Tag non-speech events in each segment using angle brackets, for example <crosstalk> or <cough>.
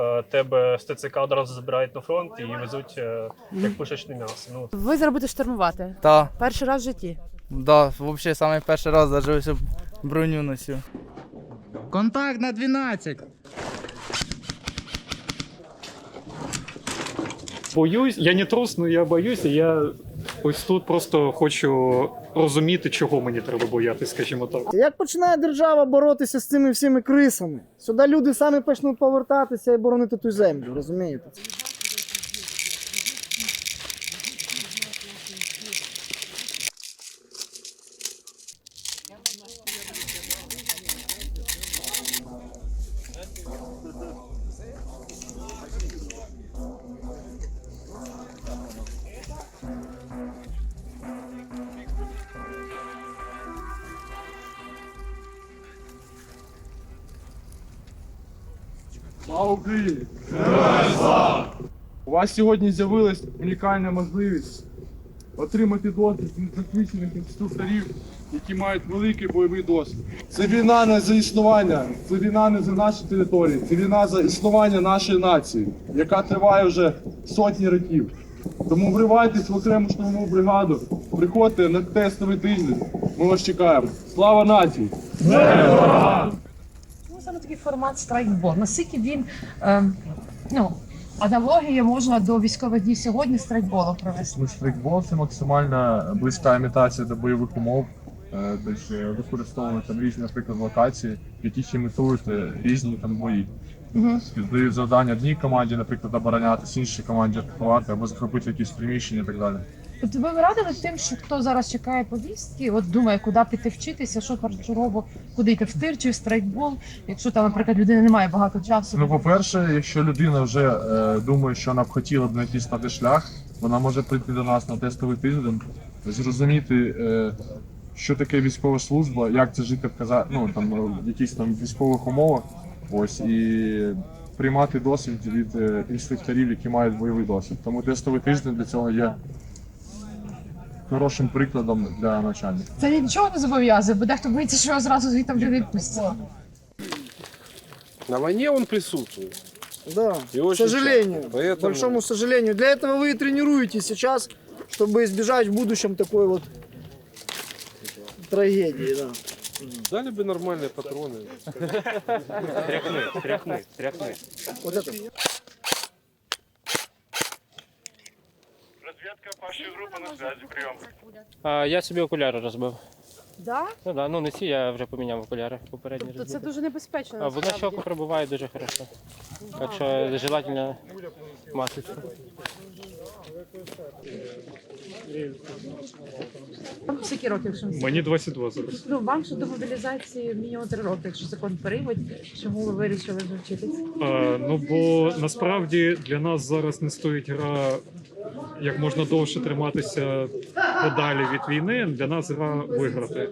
е, тебе з ТЦК одразу забирають на фронт і везуть е, як пушечне м'ясо. Ну, Ви зараз будете штурмувати. Та, Перший раз в житті. да, взагалі саме перший раз ось броню носю. Контакт на 12. боюсь, я не трус, але я боюсь, я ось тут просто хочу розуміти, чого мені треба боятися, скажімо так. Як починає держава боротися з цими всіми крисами? Сюди люди самі почнуть повертатися і боронити ту землю, розумієте? Слава Україні! У вас сьогодні з'явилась унікальна можливість отримати досвід від досвідчених інструкторів, які мають великий бойовий досвід. Це війна не за існування, це війна не за наші території, це війна за існування нашої нації, яка триває вже сотні років. Тому вривайтесь в окрему штурмову бригаду, приходьте на тестовий тиждень. Ми вас чекаємо. Слава нації! Такий формат страйкбол. Наскільки він е, ну, аналогія можна до військових дій сьогодні страйкболу провести? Ну, стрейкбол це максимально близька імітація до бойових умов. Е, Тобто е, там різні, наприклад, локації, які імітують е, різні там бої. Угу. Дають завдання одній команді, наприклад, оборонятися, іншій команді атакувати або захопити якісь приміщення і так далі. Тобто ви радили тим, що хто зараз чекає повістки, от думає, куди піти вчитися, що першочергово, куди йти в тир чи в страйкбол, якщо там, наприклад, людина не має багато часу. Ну, по-перше, якщо людина вже е, думає, що вона б хотіла б знайти стати шлях, вона може прийти до нас на тестовий тиждень, зрозуміти, е, що таке військова служба, як це жити в каза... ну, там, е, в якихось там військових умовах. Ось і приймати досвід від е, інструкторів, які мають бойовий досвід. Тому тестовий тиждень для цього є хорошим прикладом для навчання. Це нічого не зобов'язує, бо дехто боїться, що його зразу звідти вже відпустять. На войне он присутствует. Да, И к очень сожалению, часто. к Поэтому большому сожалению. Для этого вы и тренируетесь сейчас, чтобы избежать в будущем такой вот трагедии, да. дали бы нормальные патроны. Тряхни, тряхни, тряхни. Вот это. А, я собі окуляри розбив. Да? Ну да, ну не ці, я вже поміняв окуляри попередні Тобто це дуже небезпечно. А вона насправді. щоку пробиває дуже хорошо. Так що желательно масочку. Вам скільки років що Мені 22 зараз. Ну, вам ще до мобілізації мінімум три роки, якщо закон приймуть. Чому ви вирішили вже вчитись? А, ну бо насправді для нас зараз не стоїть гра як можна довше триматися подалі від війни. Для нас гра виграти.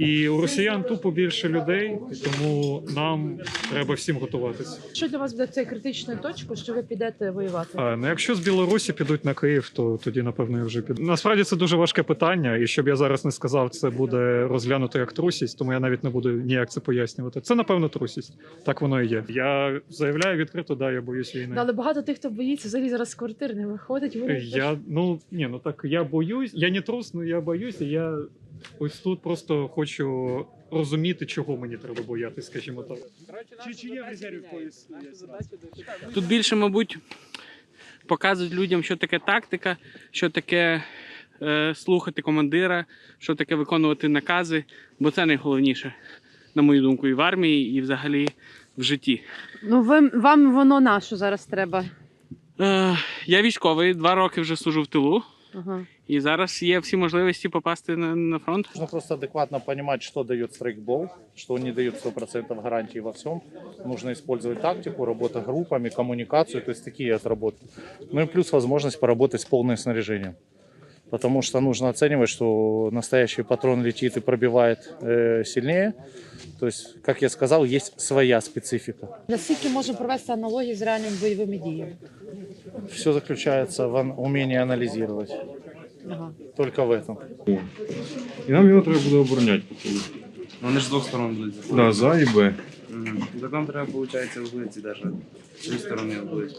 І у росіян тупо більше людей, тому нам треба всім готуватися. Що для вас буде цією критичною точкою, що ви підете воювати? А, ну якщо з Білорусі підуть на Київ, то тоді напевно я вже піду. Насправді це дуже важке питання, і щоб я зараз не сказав, це буде розглянуто як трусість, тому я навіть не буду ніяк це пояснювати. Це напевно трусість. Так воно і є. Я заявляю відкрито, да, я боюсь війни. Але багато тих, хто боїться, взагалі зараз з квартир не виходить. Ви Я ну ні, ну так я боюсь. Я не трус, ну я боюсь, і я ось тут просто хочу розуміти, чого мені треба боятися, скажімо так. Чи, чи є в резерві когось? Тут більше, мабуть, показують людям, що таке тактика, що таке е, слухати командира, що таке виконувати накази, бо це найголовніше, на мою думку, і в армії, і взагалі в житті. Ну ви, вам воно на що зараз треба? Е, я військовий, два роки вже служу в тилу, Ага. І зараз є всі можливості попасти на, на фронт. Нужно просто адекватно понимать, что дает страйкбол, что он не дает 100% гарантии во всем. Нужно использовать тактику, работа группами, коммуникацию, то есть такие отработки. Ну и плюс возможность поработать с полным снаряжением. Потому что нужно оценивать, что настоящий патрон летит и пробивает э, сильнее. То есть, как я сказал, есть своя специфика. наскільки можемо провести аналогію з реальними бойовими діями? Все заключается в ан- умении анализировать. Ага. Только в этом. І нам його треба буде обороняти. Вони ж з двох сторон будуть. Да, за і Б. Так нам треба, виходить, вулиці навіть з цієї сторони вулиці.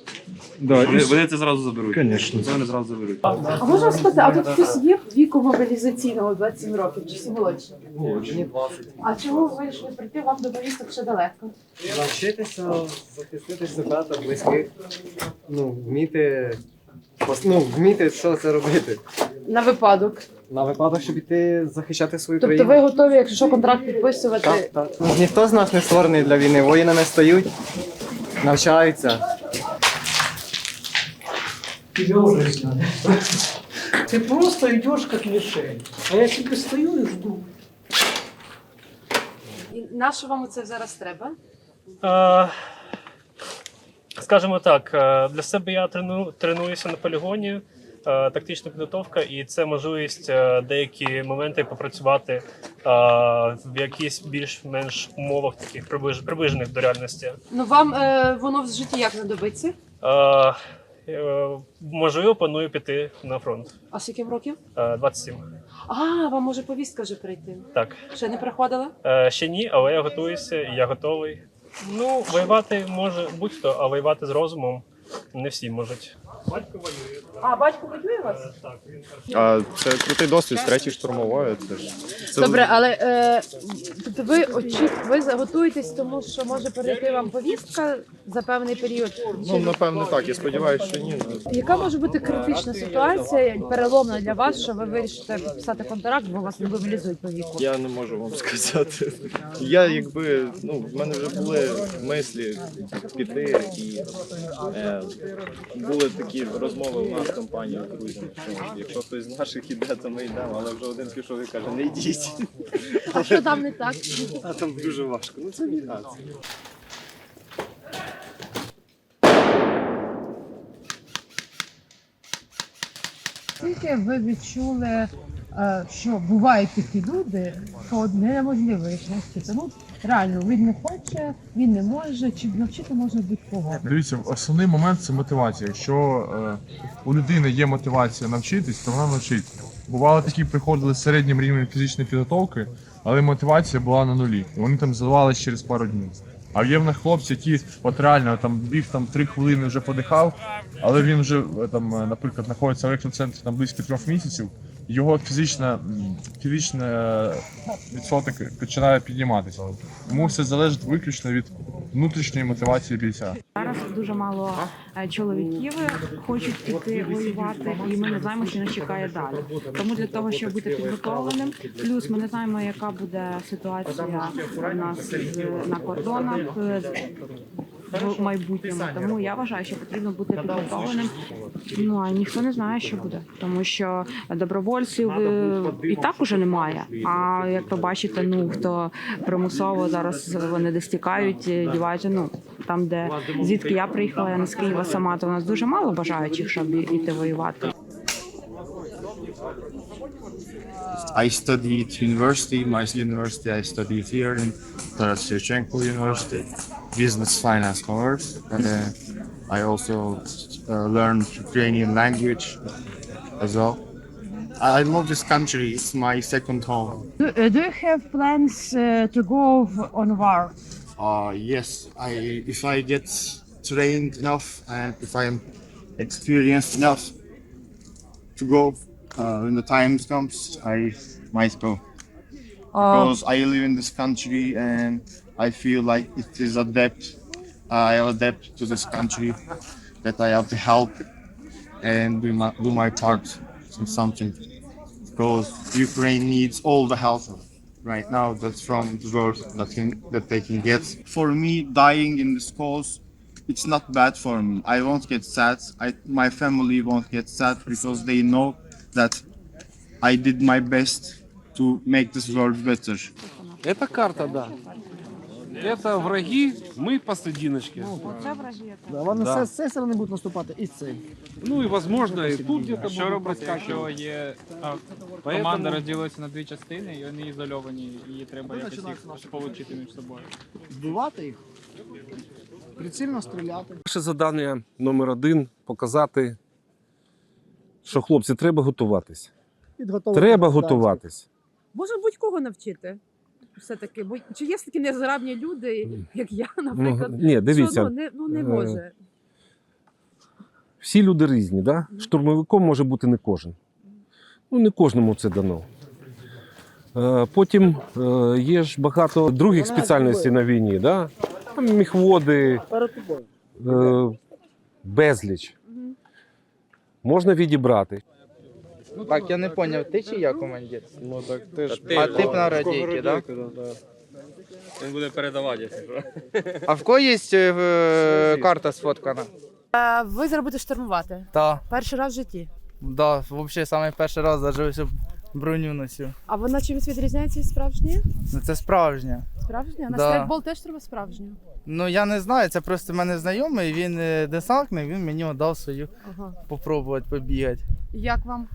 Да, і- Вони це зразу заберуть. Конечно. Це вони зразу заберуть. А можна спитати, а тут хтось є віку мобілізаційного 27 років чи всі молодші? Молодші. А чому ви вирішили прийти вам до повісток ще далеко? Навчитися захистити себе та близьких, ну, вміти, пос- ну, вміти, що це робити. На випадок. На випадок, щоб іти захищати свою Тобто країну. ви готові, якщо що, контракт підписувати? Так, так. Ну, Ніхто з нас не створений для війни. Воїни не стають, навчаються. Ты просто идешь как мишень. А я себе стою и жду. І на що вам це зараз треба? А, скажімо так, е, для себе я трену, тренуюся на полігоні, е, тактична підготовка, і це можливість е, деякі моменти попрацювати е, в якісь більш-менш умовах таких приближ, приближених до реальності. Ну вам е, воно в житті як знадобиться? Е, е, можливо, планую піти на фронт. А скільки вам років? Е, 27. А, вам може повістка вже прийти. Так. Ще не приходила? Е, ще ні, але я готуюся і я готовий. Ну, воювати може будь-хто, а воювати з розумом не всі можуть. Батько воює. А, батько воює у вас? Так, А це крутий досвід з третьої штурмової. Це ж це Добре, але е, тобто ви очі, ви готуєтесь, тому що може перейти вам повістка за певний період? ну напевно так. Я сподіваюся, що ні. ну. Яка може бути критична ситуація, переломна для вас, що ви вирішите підписати контракт, бо вас не мобілізують по віку? Я не можу вам сказати. Я якби ну в мене вже були мислі піти і е, були такі розмови у нас друзями, що якщо хтось з наших іде, то ми йдемо, але вже один пішов і каже, не йдіть. А що там не так? А там дуже важко. Ну це війна. це Тільки ви відчули, е, що бувають такі люди, що неможливо їх навчити. Реально, він не хоче, він не може, чи навчити можна будь-кого. Дивіться, основний момент це мотивація. Якщо е, у людини є мотивація навчитись, то вона навчиться. Бувало такі приходили з середнім рівнем фізичної підготовки, але мотивація була на нулі. І вони там здавалися через пару днів. А є в них хлопці, які от реально там біг там три хвилини вже подихав, але він вже е, там, е, наприклад, знаходиться в екоцентрі там близько трьох місяців. Його фізична, фізична відсоток починає підніматися. Тому все залежить виключно від внутрішньої мотивації бійця. Зараз дуже мало е, чоловіків хочуть іти воювати, і ми не знаємо, що нас чекає далі. Тому для того, щоб бути підготовленим, плюс ми не знаємо, яка буде ситуація у нас на кордонах е, в майбутньому. Тому я вважаю, що потрібно бути підготовленим. Ну а ніхто не знає, що буде, тому що добровольців е, і так уже немає. А як ви бачите, ну хто примусово зараз вони десь тікають, е, діваються. Ну там, де звідки я приїхала, я не з Києва сама, то у нас дуже мало бажаючих, щоб іти воювати. I studied university, my university. I studied here in Taras Shevchenko University, business, finance, commerce. Uh, I also uh, learned Ukrainian language as well. I love this country. It's my second home. Do, do you have plans to go on war? Uh, yes, I if I get trained enough and if I am experienced enough to go uh, when the time comes, I might go. Because I live in this country and I feel like it is a debt. I have a debt to this country that I have to help and do my, do my part in something. Because Ukraine needs all the help right now that's from the world that can that they can get. For me, dying in this cause, it's not bad for me. I won't get sad. I my family won't get sad because they know that I did my best to make this world better. Это карта, да. Это враги, мы посрединочке. Оце враги. Да, вони Да. з цієї сторони будуть наступати і з цієї. Ну и возможно и тут где-то Що будут робити, якщо проскакивать. є а, Поэтому- команда розділиться на дві частини, і вони ізольовані, і її треба якось їх сполучити між собою? Збивати їх, прицільно стріляти. Наше завдання номер один показати, що хлопці, треба готуватись. Підготовити Треба кандидатів. готуватись. Може будь-кого навчити. все-таки? Бо чи є такі незграбні люди, як я, <laughs> наприклад, ні, дивіться. що ну, не, ну, не Е, може? Всі люди різні, да? штурмовиком може бути не кожен. Ну, не кожному це дано. Е, Потім е, є ж багато других спеціальностей на війні, да? Там міхводи, безліч. Можна відібрати. Так, я не зрозумів, ти чи я командир? Ну так ти ж. А ти б на радійки, так? Він буде передавати. А в кого є е, карта сфоткана? Е, Ви зробите штурмувати. Так, Перший раз в житті. да, взагалі саме перший раз зажився броню носю. А вона чимось відрізняється від справжньої? Ну це справжня. Справжня? На Да. теж треба справжню. Ну я не знаю, це просто в мене знайомий, він е, десантник, він мені дав свою Ага. попробувати побігати. Як вам?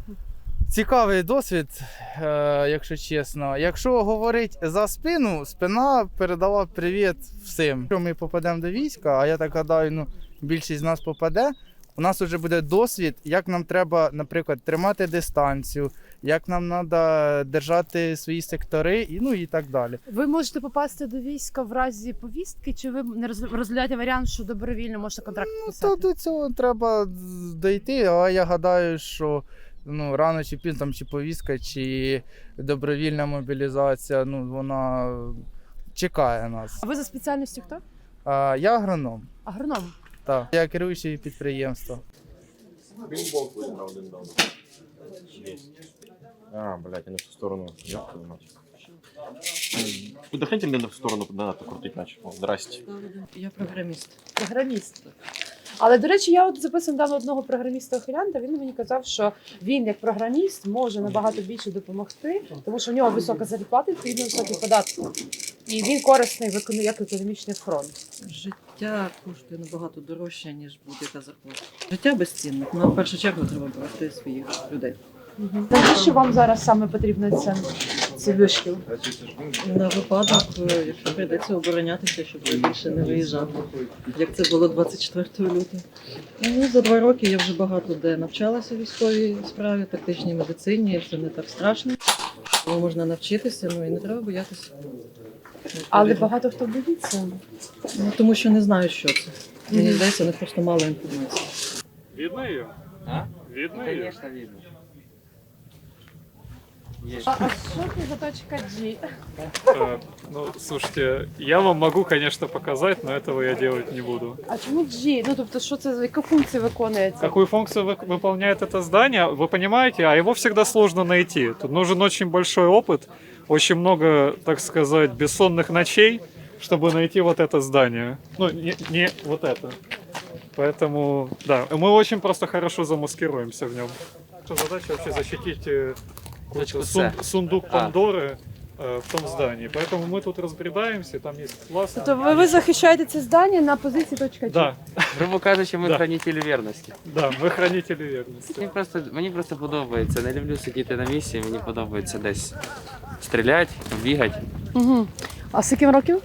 Цікавий досвід, е, якщо чесно. Якщо говорити за спину, спина передала привіт всім. Якщо ми попадемо до війська, а я так гадаю, ну більшість з нас попаде. У нас вже буде досвід, як нам треба, наприклад, тримати дистанцію, як нам треба держати свої сектори, і ну і так далі. Ви можете попасти до війська в разі повістки, чи ви не роз- розглядаєте варіант, що добровільно можете контракт То підписати? до цього треба дойти, але я гадаю, що ну, рано чи пізно там чи повістка, чи добровільна мобілізація, ну вона чекає нас. А ви за спеціальністю хто? А, я агроном. Агроном. Так. Я керуючий підприємства. А, блядь, я не в ту сторону. Ёб твою мать. Отдохните мне в сторону надо крутить начал. О, Здрасте. Я програміст. Програміст. Але до речі, я от записувала недавно одного програміста Охилянта. Він мені казав, що він як програміст може набагато більше допомогти, тому що у нього висока зарплата і високі податки. І він корисний в економ- як економічний фронт. Життя коштує набагато дорожче, ніж будь-яка зарплата. Життя безцінне. Ну, в першу чергу треба берегти своїх людей. Навіщо вам зараз саме потрібно це, це вишкіл? На випадок, е, якщо прийдеться оборонятися, щоб ви більше не виїжджав. Як це було 24 лютого. Ну, за два роки я вже багато де навчалася в військовій справі, тактичній медицині. Це не так страшно. Тому можна навчитися, ну і не треба боятися. Але багато хто боїться. Ну, тому що не знають, що це. Мені здається, у них просто мало інформації. Видно ее? А? Видно видно. А, а за точка G? Э, Ну, слушайте, я вам могу, конечно, показать, но этого я делать не буду. А чому G? Ну тобто, що це за яка функція виконується? Какую функцию вы- выполняет это здание, вы понимаете, а его всегда сложно найти. Тут нужен очень большой опыт, очень много, так сказать, бессонных ночей, чтобы найти вот это здание. Ну, не, не вот это. Поэтому, да, мы очень просто хорошо замаскируемся в нем. Наша задача вообще защитить э, Точку сун- С. сундук А. Пандоры э, в том здании. Поэтому мы тут разбредаемся, там есть класс. Тобто ви, ви захищаєте це здання на позиції точка G? Да, Грубо кажучи, ми Да. хранителі вірності. да, мы хранители верности. Мені просто, мені просто подобається. Не люблю сидіти на місці, мені подобається десь стріляти, бігати. Угу. А скільки вам років?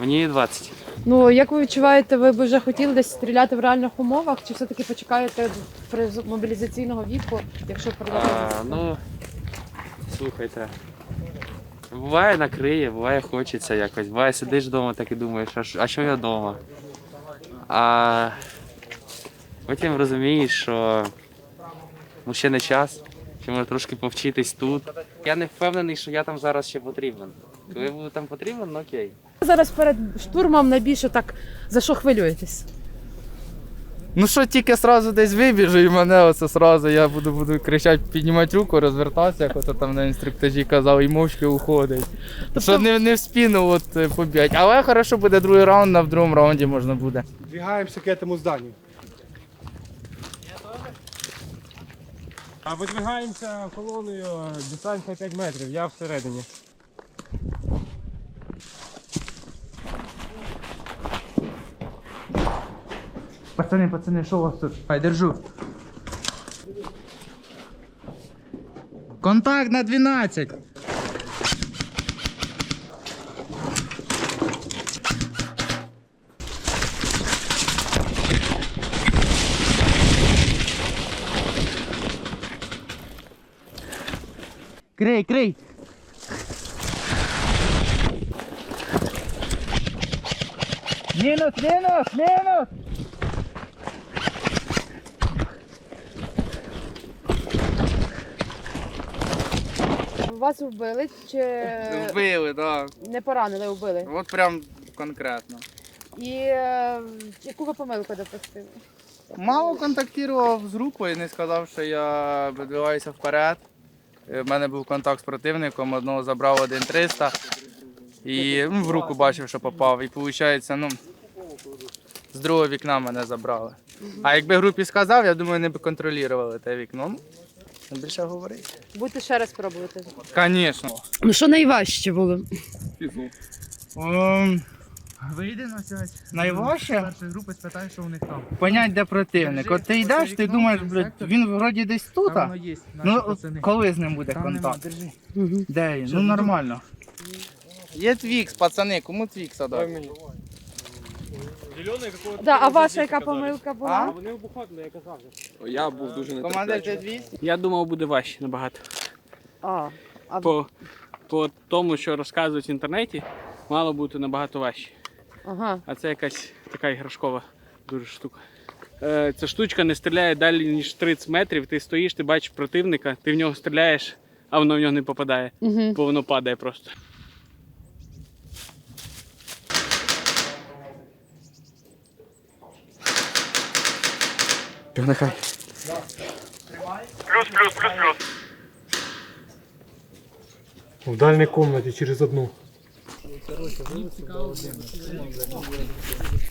Мені 20. Ну, як ви відчуваєте, ви б вже хотіли десь стріляти в реальних умовах, чи все-таки почекаєте при мобілізаційного віку, якщо А, придеться? ну, слухайте. Буває накриє, буває хочеться якось. Буває сидиш вдома, так і думаєш, а що, що я вдома? А потім розумієш, що ну, ще не час, ще можна трошки повчитись тут. Я не впевнений, що я там зараз ще потрібен. Коли буду там потрібен, ну окей. Зараз перед штурмом найбільше так за що хвилюєтесь? Ну що тільки сразу десь вибіжу, і мене оце сразу я буду, буду кричати, піднімати руку, розвертатися, як ото там на інструктажі казав, і мовчки уходить. Що не, не в спину от е. Але хорошо буде другий раунд, на в другому раунді можна буде. Двигаємося к этому зданию. А видвигаємося колоною дистанція 5 метрів, я всередині. Пацани, пацани, що у вас тут? Ай, держу. Контакт на 12. Крий, крий. Мінус, мінус, мінус! Вас вбили чи Вбили, так. не поранили, вбили? От прям конкретно. І е, яку ви помилку допустили? Мало контактував з групою, не сказав, що я видвигаюся вперед. У мене був контакт з противником, одного забрав 1-300 і ну, в руку бачив, що попав. І виходить, ну, з другого вікна мене забрали. А якби групі сказав, я думаю, не б контролювали те вікно. Ну, більше говорити. Будете ще раз пробувати. Звісно. Ну що найважче було? Um, Вийди на связь. Найважче? Першої групи спитай, що у них там. Понять, де противник. От ти йдеш, ти думаєш, блядь, він вроді десь тут. а? Ну, коли з ним буде контакт? Де він? Ну нормально. Є твікс, пацани, кому твікса дати? Да, а ваша яка помилка була? Вони вбухали, я казав. Я був дуже твікс? Я думав, буде важче набагато. А, а По, по тому, що розказують в інтернеті, мало бути набагато важче. ага. А це якась така іграшкова дуже штука. Е, ця штучка не стріляє далі, ніж 30 метрів. Ти стоїш, ти бачиш противника, ти в нього стріляєш, а воно в нього не попадає, Угу. бо воно падає просто. Нехай. В дальній кімнаті через одну.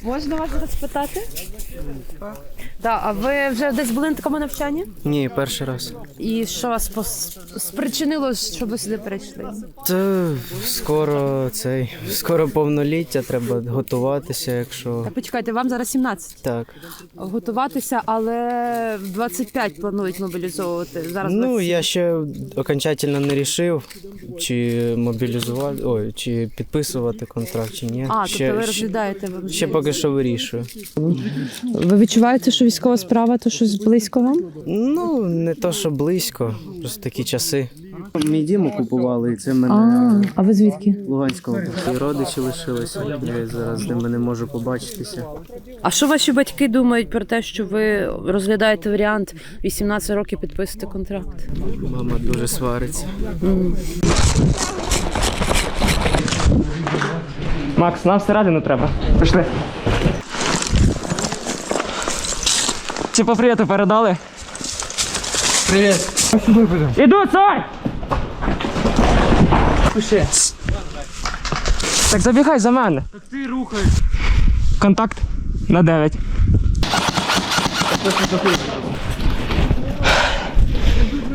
Можна вас розпитати? спитати? Да, а ви вже десь були на такому навчанні? Ні, перший раз. І що вас пос- спричинило, щоб ви сюди прийшли? Та скоро цей скоро повноліття, треба готуватися, якщо Та почекайте, вам зараз 17. так. Готуватися, але в 25 планують мобілізовувати. Зараз Ну 27. я ще окончательно не рішив, чи мобілізувати, ой, чи підписувати контракт, чи ні. А, ще, тобто ви розглядаєте ви ще поки що вирішую. Ви відчуваєте, що військова справа то щось близько вам? Ну, не то, що близько, просто такі часи. Мій дім окупували, і це мене А, а ви звідки? Луганського. І родичі лишилися. Я зараз з ними не можу побачитися. А що ваші батьки думають про те, що ви розглядаєте варіант 18 років підписати контракт? Мама дуже свариться. Макс, нам всередину треба. Пішли. Чи по привіту передали? Привіт. Іду, Сань! Пиши. Так забігай за мене. Так ти рухай. Контакт на 9.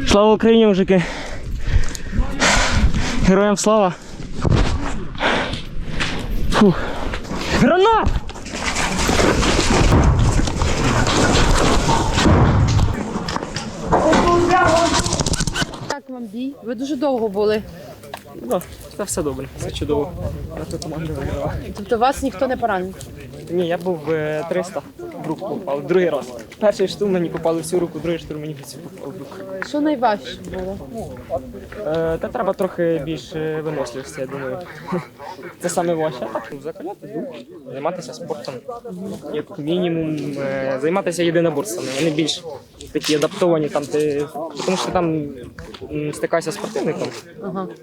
Слава Україні, мужики. Героям слава. Фух. Гранат! Бій? Ви дуже довго були. Ну, та все добре, все чудово. Наша команда виграла. Тобто вас ніхто не поранив? Ні, я був е, 300 в руку попав, другий раз. Перший штурм мені попали всю руку, другий штурм мені всю попав в руку. Що найважче було? Е, та треба трохи більше виносливості, я думаю. <laughs> Це саме важче. А так, закаляти дух, займатися спортом. Як мінімум, е, займатися єдиноборствами. Вони більш такі адаптовані, там ти. Тому що ти там м, стикаєшся з противником,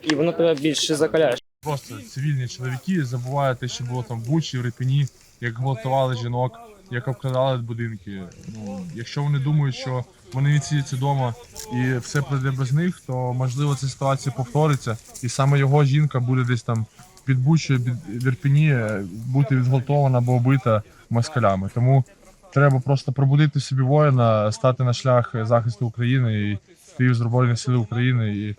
і воно тебе більше закаляє. Просто цивільні чоловіки забувають те, що було там в Бучі, в Репіні, як гвалтували жінок, як обкрадали будинки. Ну, якщо вони думають, що вони відсидяться вдома і все пройде без них, то можливо ця ситуація повториться, і саме його жінка буде десь там під Бучою, під в Ірпіні е, бути відгвалтована або вбита москалями. Тому треба просто пробудити собі воїна, стати на шлях захисту України і йти в Збройні Сили України і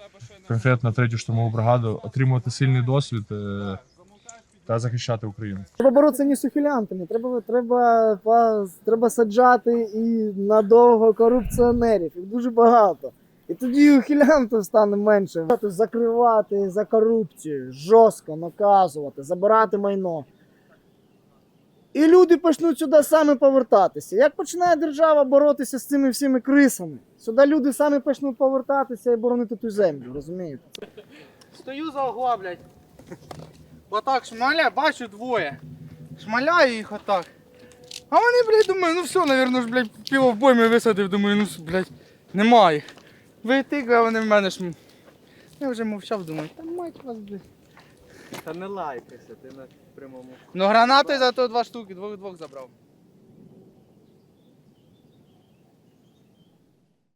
конкретно третю штурмову бригаду, отримувати сильний досвід е, та захищати Україну. Треба боротися не з ухилянтами, треба, треба, па- треба саджати і надовго корупціонерів, їх дуже багато. І тоді ухилянтів стане менше. Закривати за корупцію, жорстко наказувати, забирати майно. І люди почнуть сюди самі повертатися. Як починає держава боротися з цими всіми крисами? Сюди люди самі почнуть повертатися і боронити ту землю, розумієте? Стою за блядь. Отак шмаля, бачу двоє. шмаляю їх отак. А вони, блядь, думаю, ну все, навірно ж, блядь, пів обойми висадив, думаю, ну, блядь, немає. а вони в мене ж. Я вже мовчав, думаю, та мать вас, блядь. Та не лайкайся, ти на прямому. Ну гранати зато два штуки, двох-двох забрав.